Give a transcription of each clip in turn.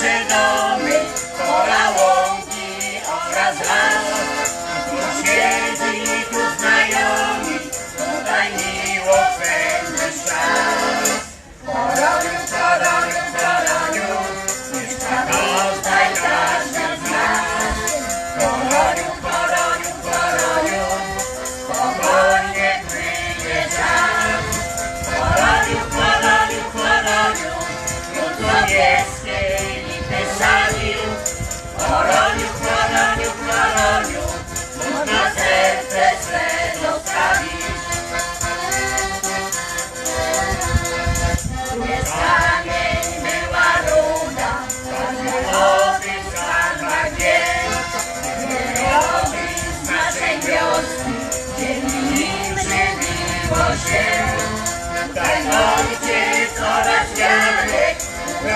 Señor.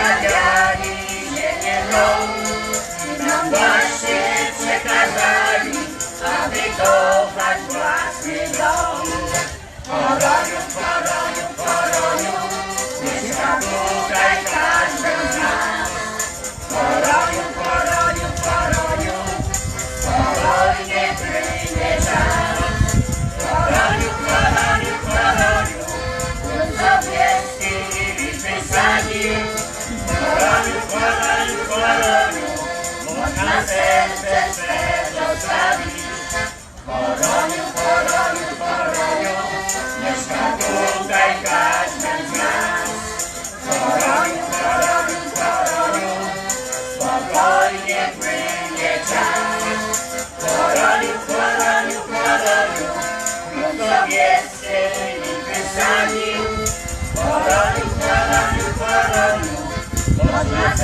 rozmawiali, że nie nam no właśnie przekazali, aby kochać własny dom. Poroju, poroju, poroju, mieszka tutaj każdy z nas. Poroju,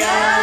Yeah.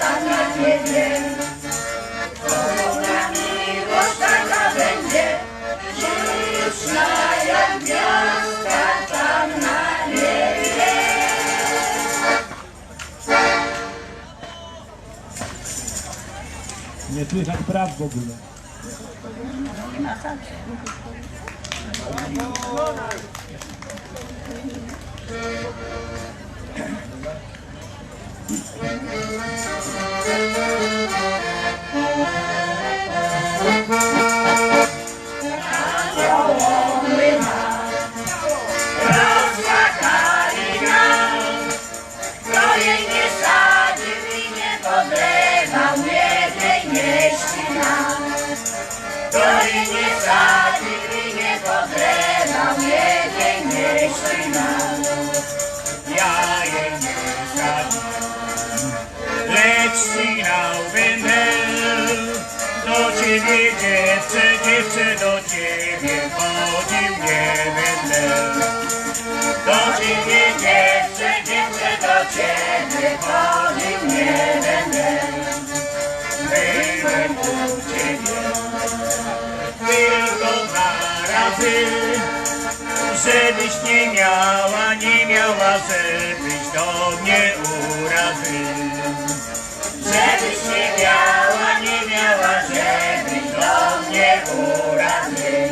Tam na niebie. Ona miłość taka będzie, śliczna jak gwiazdka tam na niebie. Nie słychać praw w ogóle. Nie podlewał, niech jej nie sadził i nie podlewał, niech jej Ciebie dziewczę, dziewczę, do ciebie chodził nie będę. Do ciebie dziewczę, dziewczę, do ciebie chodził nie będę. Byłem u ciebie tylko dwa razy, żebyś nie miała, nie miała, żebyś do mnie urazy. Żebyś nie miała, nie miała, żebyś do mnie urazy.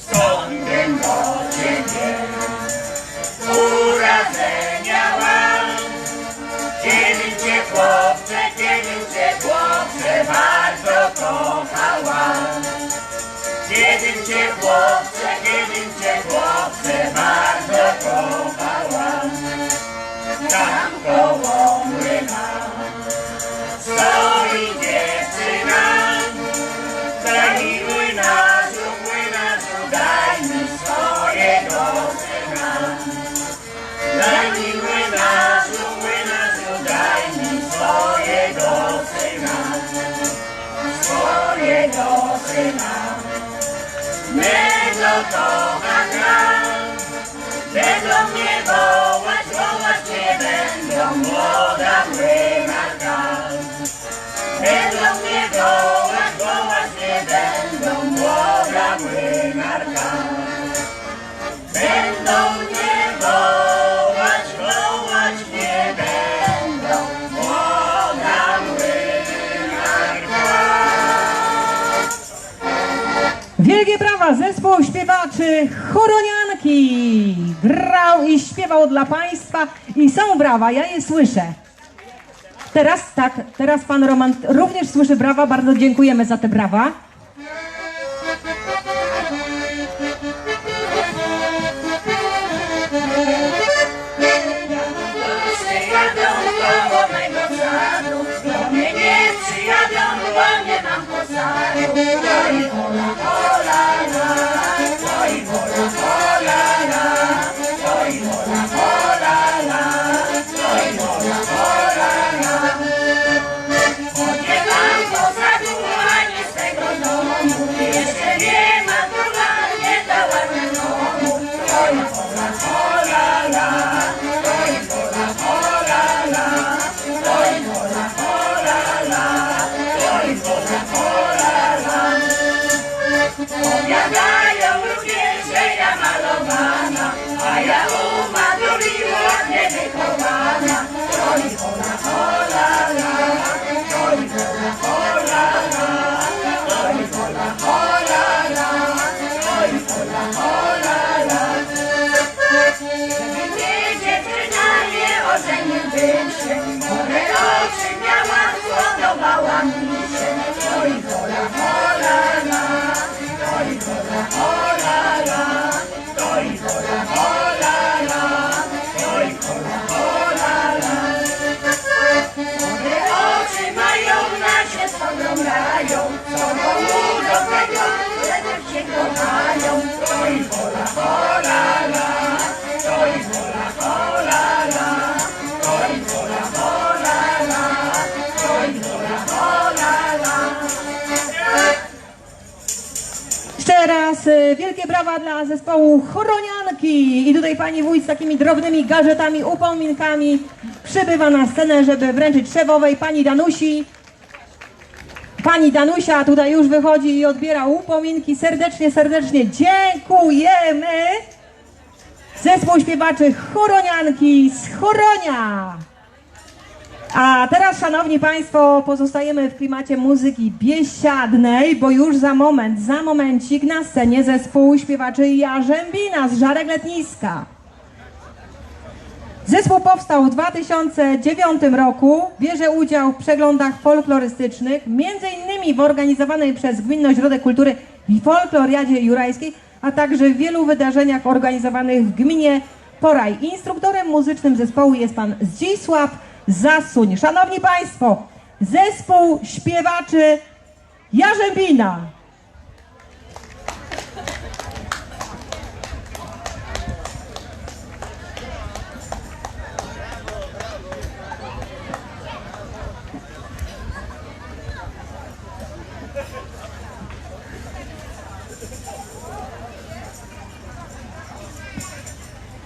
Skądem do ciebie urażenia mam. Kiedy cię chłopcze, kiedy cię chłopcze bardzo kochałam. Kiedy cię chłopcze, kiedy cię chłopcze bardzo kochałam. Tam koło młyna będą mnie wołać, wołać nie będą młoda młynarka. Będą mnie wołać, wołać nie będą młoda młynarka. Będą mnie wołać, wołać nie będą młoda młynarka. Wielkie brawa, zespół śpiewaczy Choronianki grał i śpiewał dla Państwa i są brawa, ja je słyszę. Teraz tak, teraz Pan Roman również słyszy brawa, bardzo dziękujemy za te brawa. Przyjadą bo nie To i hola, hola, la, i hola, hola, la, i hola, hola, la, i hola, hola, la. Chore oczy mają, na się spoglądają, co do tego, Jeszcze raz y, wielkie brawa dla zespołu Choronianki i tutaj Pani Wójt z takimi drobnymi gadżetami, upominkami przybywa na scenę, żeby wręczyć szefowej pani Danusi. Pani Danusia tutaj już wychodzi i odbiera upominki. Serdecznie, serdecznie dziękujemy. Zespół śpiewaczy Choronianki z Choronia. A teraz, szanowni państwo, pozostajemy w klimacie muzyki biesiadnej, bo już za moment, za momencik na scenie zespół śpiewaczy Jarzębina z Żarek Letniska. Zespół powstał w 2009 roku, bierze udział w przeglądach folklorystycznych, między innymi w organizowanej przez Gminny Ośrodek Kultury i Folkloriadzie Jurajskiej, a także w wielu wydarzeniach organizowanych w gminie Poraj. Instruktorem muzycznym zespołu jest pan Zdzisław Zasuń. Szanowni Państwo, zespół śpiewaczy Jarzębina.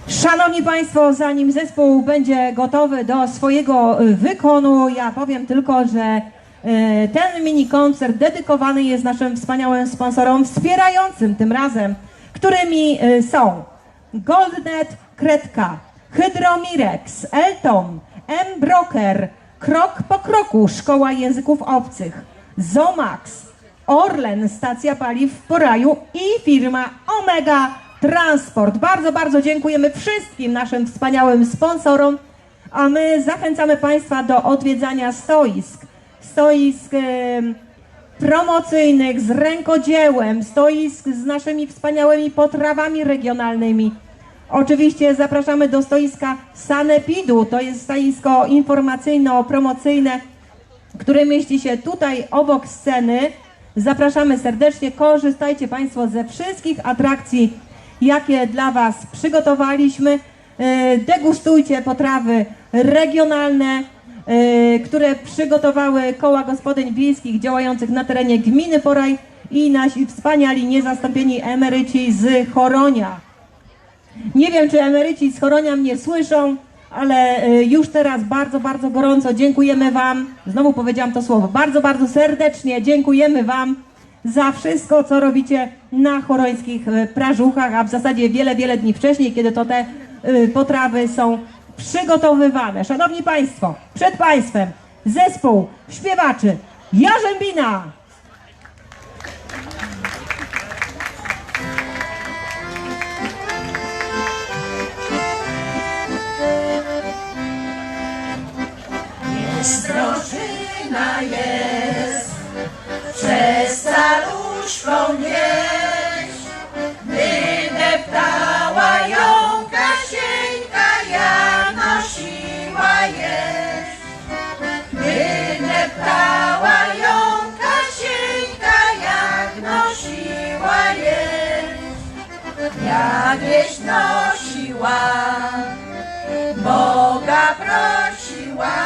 Szanowni Państwo, zanim zespół będzie gotowy do swojego y, wykonu, ja powiem tylko, że y, ten mini koncert dedykowany jest naszym wspaniałym sponsorom wspierającym tym razem, którymi y, są Goldnet Kredka, Hydromirex, Elton, M. Broker, Krok po kroku Szkoła Języków Obcych, Zomax, Orlen, stacja paliw w Poraju i firma Omega Transport. Bardzo, bardzo dziękujemy wszystkim naszym wspaniałym sponsorom, a my zachęcamy Państwa do odwiedzania stoisk. Stoisk promocyjnych z rękodziełem, stoisk z naszymi wspaniałymi potrawami regionalnymi. Oczywiście zapraszamy do stoiska Sanepidu, to jest stoisko informacyjno-promocyjne, które mieści się tutaj obok sceny. Zapraszamy serdecznie, korzystajcie Państwo ze wszystkich atrakcji, jakie dla Was przygotowaliśmy. E, Degustujcie potrawy regionalne, e, które przygotowały koła gospodyń wiejskich działających na terenie gminy Poraj i nasi wspaniali, niezastąpieni emeryci z Choronia. Nie wiem, czy emeryci z Choronia mnie słyszą, ale y, już teraz bardzo, bardzo gorąco dziękujemy Wam. Znowu powiedziałam to słowo. Bardzo, bardzo serdecznie dziękujemy Wam za wszystko, co robicie na chorońskich y, prażuchach, a w zasadzie wiele, wiele dni wcześniej, kiedy to te y, potrawy są przygotowywane. Szanowni Państwo, przed Państwem zespół śpiewaczy Jarzębina. Drożyna jest przez caluszką wieś. Wydeptała ją Kasieńka, ja nosiła jeść. Wydeptała ją Kasieńka, jak nosiła jeść. Jak wieś nosiła, Boga prosiła.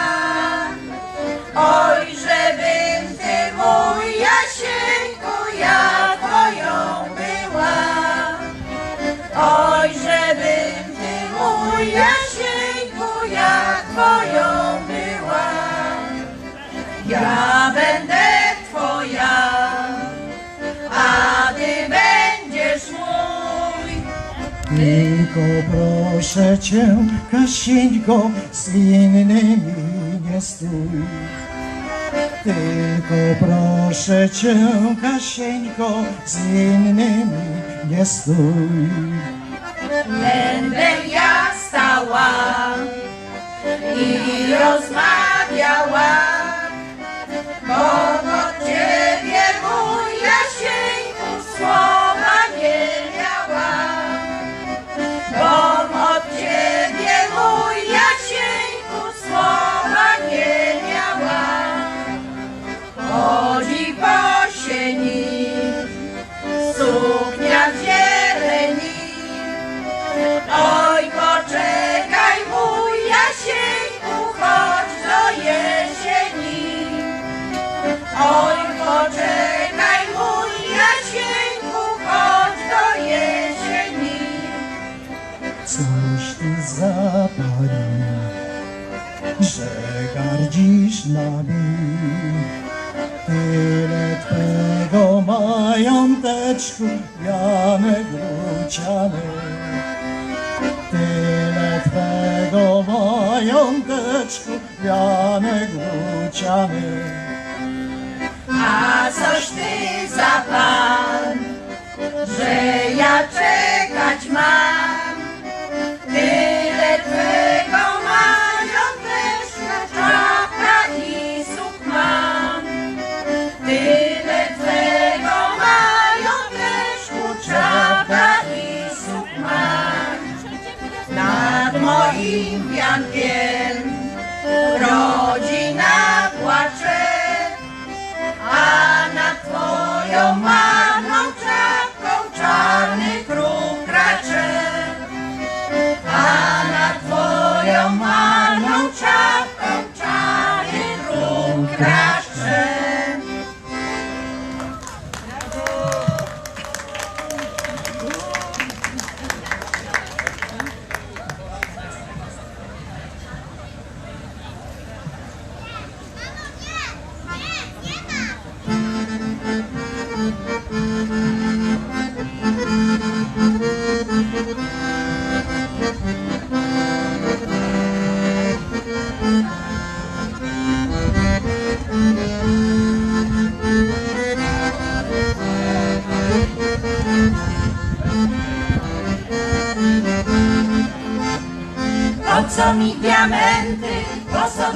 Proszę cię, Kasieńko, z innymi nie stój. Tylko proszę cię, Kasieńko, z innymi nie stój. Będę ja stała i rozmawiała, bo gardzisz nami. Tyle Twego mająteczku, Janek Wróciany. Tyle Twego mająteczku, Janek Wróciany.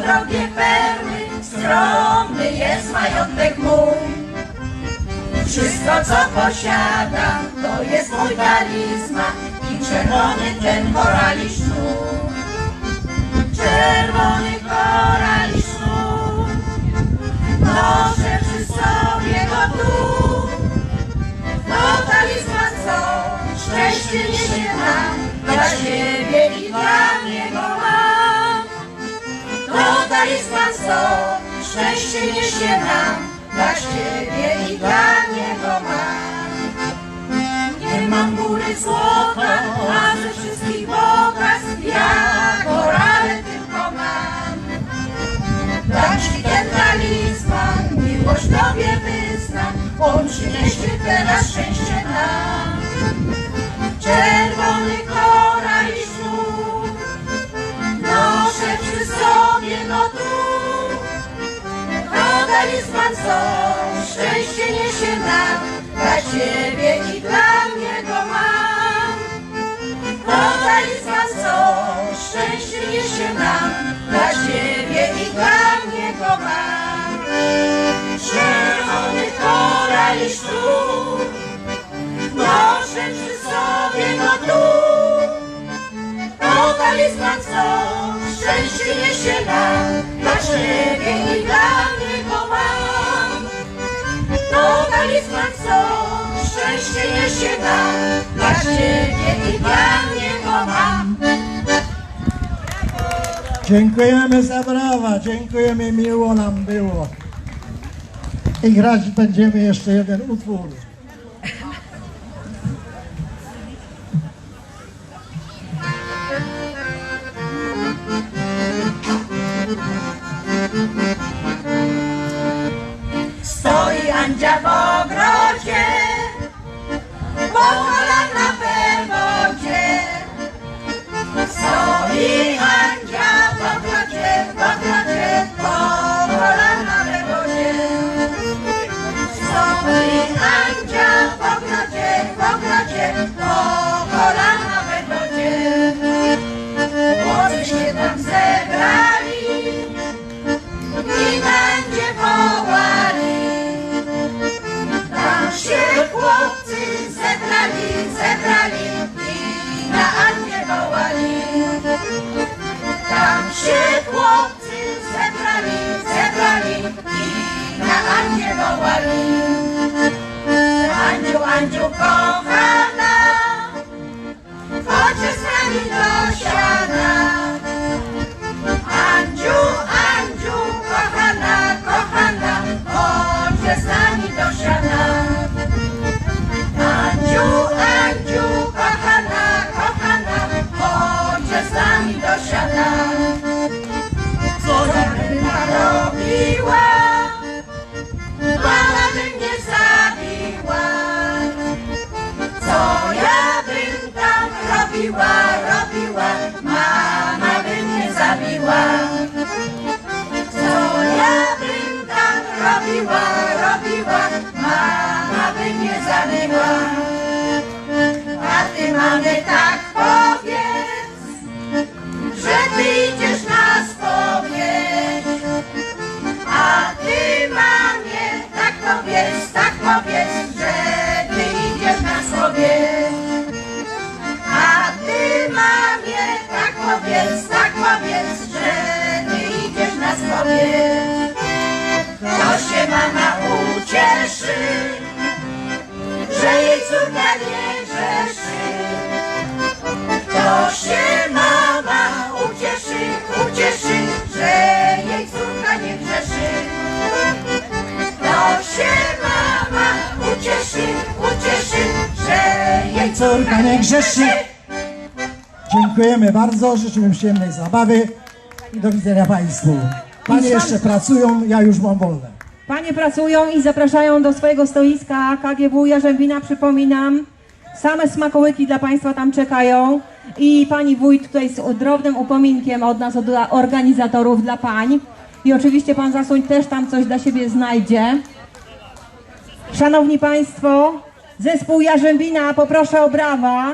Drogie perły, skromny jest majątek mój. Wszystko co posiadam, to jest mój talizman i czerwony ten korali sznur. Czerwony korali sznur, noszę przy sobie go tu. To talizman co szczęście niesie nam, dla siebie i dla niego. To talizman co szczęście niesie nam, dla siebie i dla niego mam. Nie mam góry złota, a ze wszystkich bogactw ja korale tylko mam. Dam ci ten talizman, miłość tobie wyznam, on przyniesie teraz ciebie i dla mnie go mam. To talizman co szczęście niesie nam, dla ciebie i dla mnie go mam. Czerwony koral i sznur, noszę przy sobie no tu. To talizman co szczęście niesie nam, dla ciebie i dla mnie go mam. To talizman co szczęście dla ciebie i dla mam. Dziękujemy za brawa, dziękujemy, miło nam było. I grać będziemy jeszcze jeden utwór. Po Anju anju kau terbang Soalnya bintang rapi spowiedź. To się mama ucieszy, że jej córka nie grzeszy. To się mama ucieszy, ucieszy, że jej córka nie grzeszy. To się mama ucieszy, ucieszy, że jej Córka nie grzeszy. Dziękujemy bardzo, życzymy przyjemnej zabawy i do widzenia Państwu. Panie jeszcze pracują, ja już mam wolne. Panie pracują i zapraszają do swojego stoiska KGW Jarzębina, przypominam. Same smakołyki dla Państwa tam czekają. I pani wójt tutaj z drobnym upominkiem od nas, od organizatorów dla pań. I oczywiście pan Zasuń też tam coś dla siebie znajdzie. Szanowni Państwo, zespół Jarzębina, poproszę o brawa.